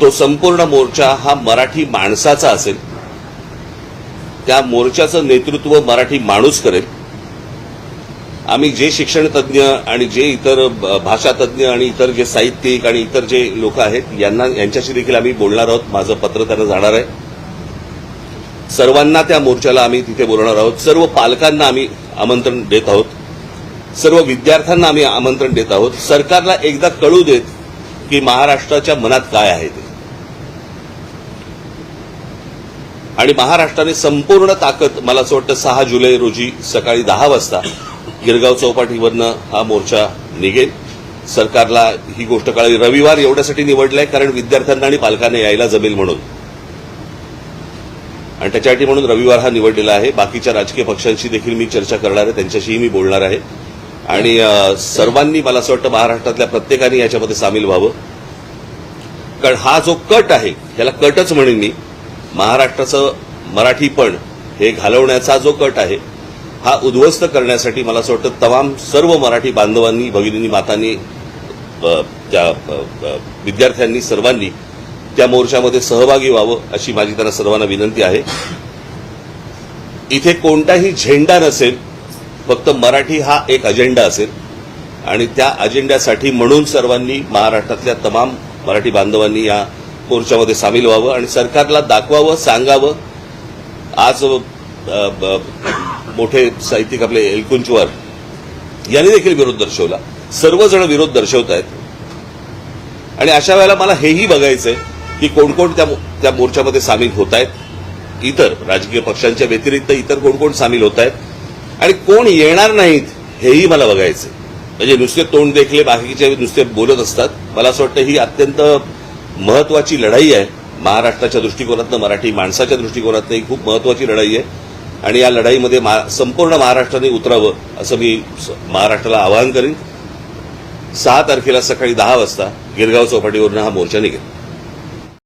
तो संपूर्ण मोर्चा हा मराठी माणसाचा असेल. त्या मोर्चाचं नेतृत्व मराठी माणूस करेल. आम्ही जे शिक्षण तज्ज्ञ आणि जे इतर ब- भाषा आणि इतर जे साहित्यिक आणि इतर जे लोक आहेत यांना यांच्याशी देखील आम्ही बोलणार आहोत. माझं पत्र त्यांना जाणार आहे. सर्वांना त्या मोर्चाला आम्ही तिथे बोलणार आहोत. सर्व पालकांना आम्ही आमंत्रण देत आहोत. सर्व विद्यार्थ्यांना आम्ही आमंत्रण देत आहोत. सरकारला एकदा कळू देत की महाराष्ट्राच्या मनात काय आहे ते. आणि महाराष्ट्राने संपूर्ण ताकद मला असं वाटतं सहा जुलै रोजी सकाळी दहा वाजता गिरगाव चौपाटीवरनं हा मोर्चा निघेल. सरकारला ही गोष्ट कळावी रविवार एवढ्यासाठी निवडलाय कारण विद्यार्थ्यांना आणि पालकांना यायला जमेल म्हणून. आणि त्याच्यासाठी म्हणून रविवार हा निवडलेला आहे. बाकीच्या राजकीय पक्षांशी देखील मी चर्चा करणार आहे. त्यांच्याशीही मी बोलणार आहे. आणि सर्वांनी मला असं वाटतं महाराष्ट्रातल्या प्रत्येकाने याच्यामध्ये सामील व्हावं. कारण हा जो कट आहे ह्याला कटच म्हणेन मी. महाराष्ट्राचं मराठीपण हे घालवण्याचा जो कट आहे हा उद्ध्वस्त करण्यासाठी मला असं वाटतं तमाम सर्व मराठी बांधवांनी भगिनींनी मातांनी त्या विद्यार्थ्यांनी सर्वांनी त्या मोर्चामध्ये सहभागी व्हावं अशी माझी त्यांना सर्वांना विनंती आहे. इथे कोणताही झेंडा नसेल फक्त मराठी हा एक अजेंडा असेल. आणि त्या अजेंड्यासाठी म्हणून सर्वांनी महाराष्ट्रातल्या तमाम मराठी बांधवांनी या मोर्चामध्ये सामील व्हावं आणि सरकारला दाखवावं सांगावं. आज मोठे साहित्यिक आपले एलकुंचवार यांनी देखील विरोध दर्शवला. सर्वजण विरोध दर्शवत आहेत. आणि अशा वेळेला मला हेही बघायचंय की कोण कोण त्या त्या मोर्चामध्ये सामील होत आहेत. इतर राजकीय पक्षांच्या व्यतिरिक्त इतर कोण कोण सामील होत आहेत. आणि कोण येणार नाहीत हेही मला बघायचं म्हणजे नुसते तोंड देखले बाकीचे नुसते बोलत असतात. मला असं वाटतं ही अत्यंत महत्वाची लढाई आहे. महाराष्ट्राच्या दृष्टिकोनातनं मराठी माणसाच्या दृष्टिकोनातनं ही खूप महत्वाची लढाई आहे. आणि या लढाईमध्ये मा- संपूर्ण महाराष्ट्राने उतरावं असं मी महाराष्ट्राला आवाहन करीन. सहा तारखेला सकाळी दहा वाजता गिरगाव चौपाटीवरून हा मोर्चा निघेल.